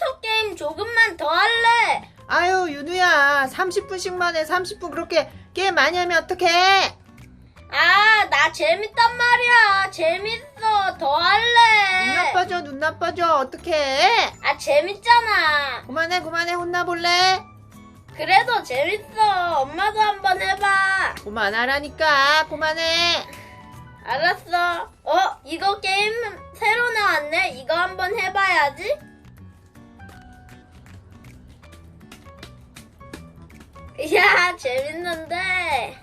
컴퓨터 게임 조금만 더 할래. 아유 윤우야 30분씩만 해 30분 그렇게 게임 많이 하면 어떡해 아, 나 재밌단 말이야. 재밌어. 더 할래. 눈 나빠져 눈 나빠져 어떡해 아, 재밌잖아. 그만해 그만해 혼나볼래 그래도 재밌어. 엄마도 한번 해봐. 그만하라니까 그만해 알았어. 어, 이거 게임 새로 나왔네. 이거 한번 해봐야지. 야, 재밌는데.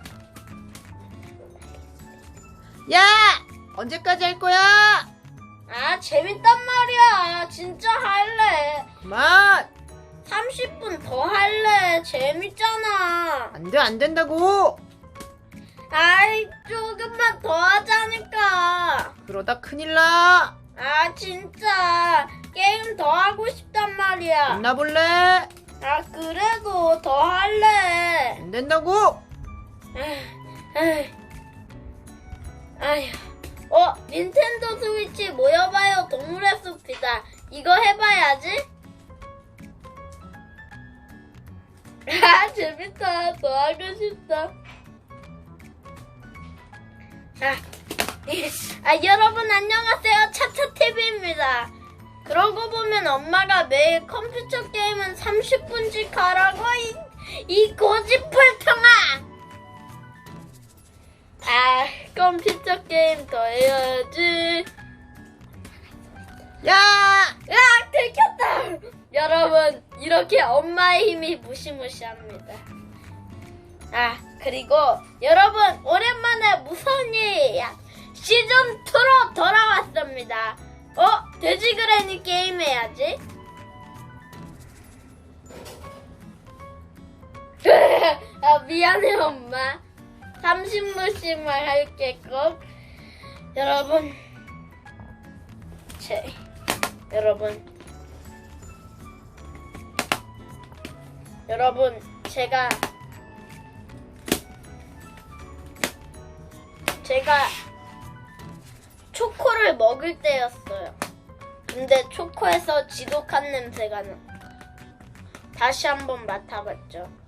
야 언제까지 할 거야 아, 재밌단 말이야. 진짜 할래. 그만 30분 더 할래. 재밌잖아. 안돼 안 된다고 아이, 조금만 더 하자니까. 그러다 큰일 나 아, 진짜. 게임 더 하고 싶단 말이야. 혼나볼래 아, 그래도 더 할래. 안 된다고 아휴. 어, 닌텐도 스위치 모여봐요 동물의 숲이다. 이거 해봐야지. 아, 재밌다. 더 하고 싶다. 아, 아, 여러분 안녕하세요. 차차TV입니다. 그러고 보면 엄마가 매일 컴퓨터 게임은 30분씩 하라고 이, 이 고집불통아! 아, 컴퓨터 게임 더 해야지. 야 으악, 들켰다! 여러분, 이렇게 엄마의 힘이 무시무시합니다. 아, 그리고 여러분, 오랜만에 무서운 일이야. 시즌2로 돌아왔습니다. 어? 돼지그레니 게임 해야지. 아, 미안해, 엄마. 30분씩만 할게 꼭. 여러분, 제, 여러분, 여러분, 제가, 제가 초코를 먹을 때였어요. 근데 초코에서 지독한 냄새가 나. 다시 한번 맡아봤죠.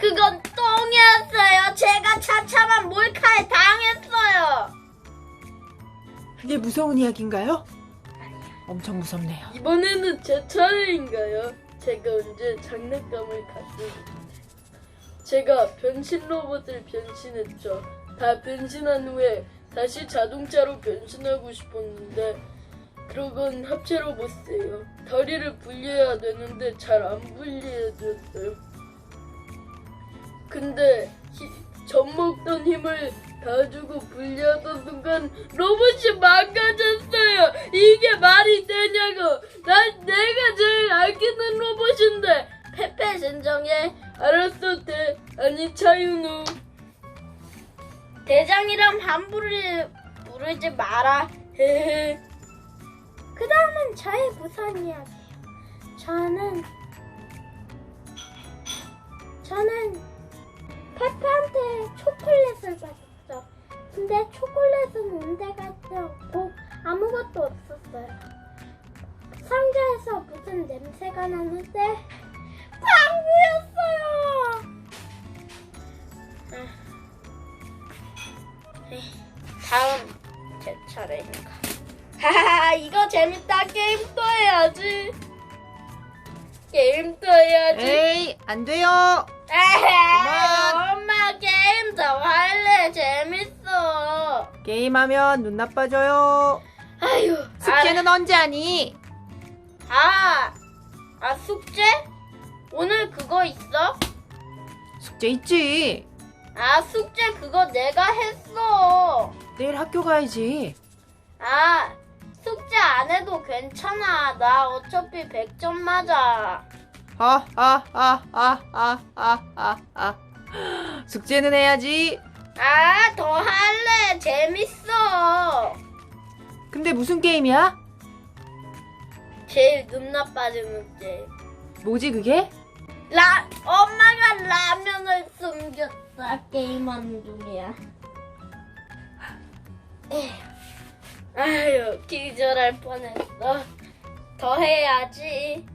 그건 똥이었어요. 제가 차차만 몰카에 당했어요. 그게 무서운 이야기인가요? 엄청 무섭네요 이번에는 제 차례인가요? 제가 언제 장난감을 갔습니다. 제가 변신 로봇을 변신했죠. 다 변신한 후에 다시 자동차로 변신하고 싶었는데 그러건 합체 로봇이에요. 다리를 분리해야 되는데 잘 안 분리해졌어요. 근데 히- 젖 먹던 힘을 다 주고 분리하던 순간 로봇이 망가졌어요. 이게 말이 되냐고. 난 내가 제일 아끼는 로봇인데. 페페 진정해. 알았어 대 아니 차윤우. 대장이랑 함부로 부르지 마라. 헤헤. 그 다음은 저의 무서운 이야기예요. 저는 저는 페페한테 초콜릿을 받았죠. 근데 초콜릿은 온데가지 없고 아무것도 없었어요. 상자에서 무슨 냄새가 나는데 빵구였어요. 다음 제 차례인가. 하하 이거 재밌다 게임 또 해야지. 게임 또 해야지. 에이 안 돼요 에헤, 엄마 게임 더 할래 재밌어. 게임하면 눈 나빠져요 아유 숙제는 언제 하니? 아, 아 숙제? 오늘 그거 있어? 숙제 있지 아 숙제 그거 내가 했어. 내일 학교 가야지 아 숙제 안 해도 괜찮아. 나 어차피 100점 맞아. 아, 하하하하하하하 숙제는 해야지 아 더 할래 재밌어. 근데 무슨 게임이야? 제일 눈 나빠지는 게. 뭐지 그게? 라 엄마가 라면을 숨겼다 게임하는 중이야. 에휴. 아유 기절할 뻔했어. 더 해야지.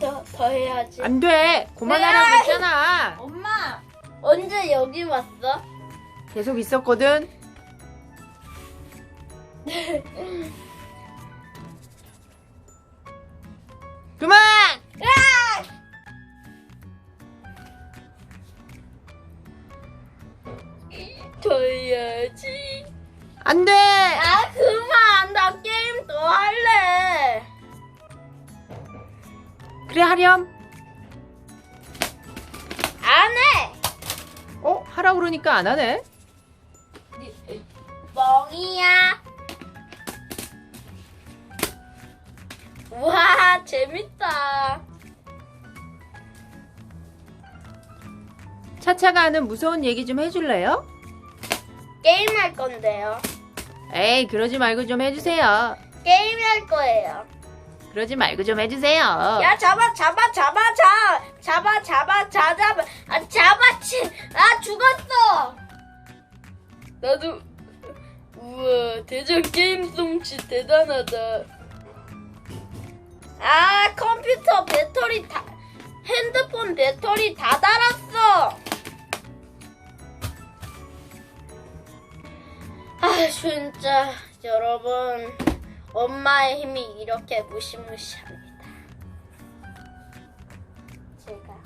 더, 더 해야지. 안 돼. 그만하라고 에이! 했잖아. 엄마, 언제 여기 왔어? 계속 있었거든. 그만! 더 해야지. 안 돼! 아, 그만. 나 게임 더 할래. 그래, 하렴. 안 해. 어? 하라 그러니까 안 하네. 멍이야. 와, 재밌다. 차차가 하는 무서운 얘기 좀 해줄래요? 게임 할 건데요. 에이, 그러지 말고 좀 해주세요. 게임 할 거예요. 그러지 말고 좀 해주세요. 야 잡아 잡아 잡아 자 잡아 잡아 자 잡아 아 잡아 치아 죽었어. 나도 우와 대전 게임 솜씨 대단하다. 아 컴퓨터 배터리 다 핸드폰 배터리 다 닳았어. 아 진짜 여러분. 엄마의 힘이 이렇게 무시무시합니다. 제가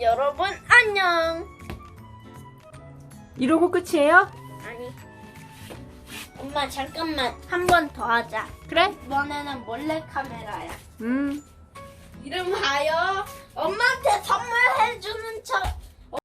여러분 안녕. 이러고 끝이에요? 아니. 엄마 잠깐만 한 번 더 하자. 그래? 이번에는 몰래 카메라야. 음. 이름 하여 엄마한테 선물해주는 척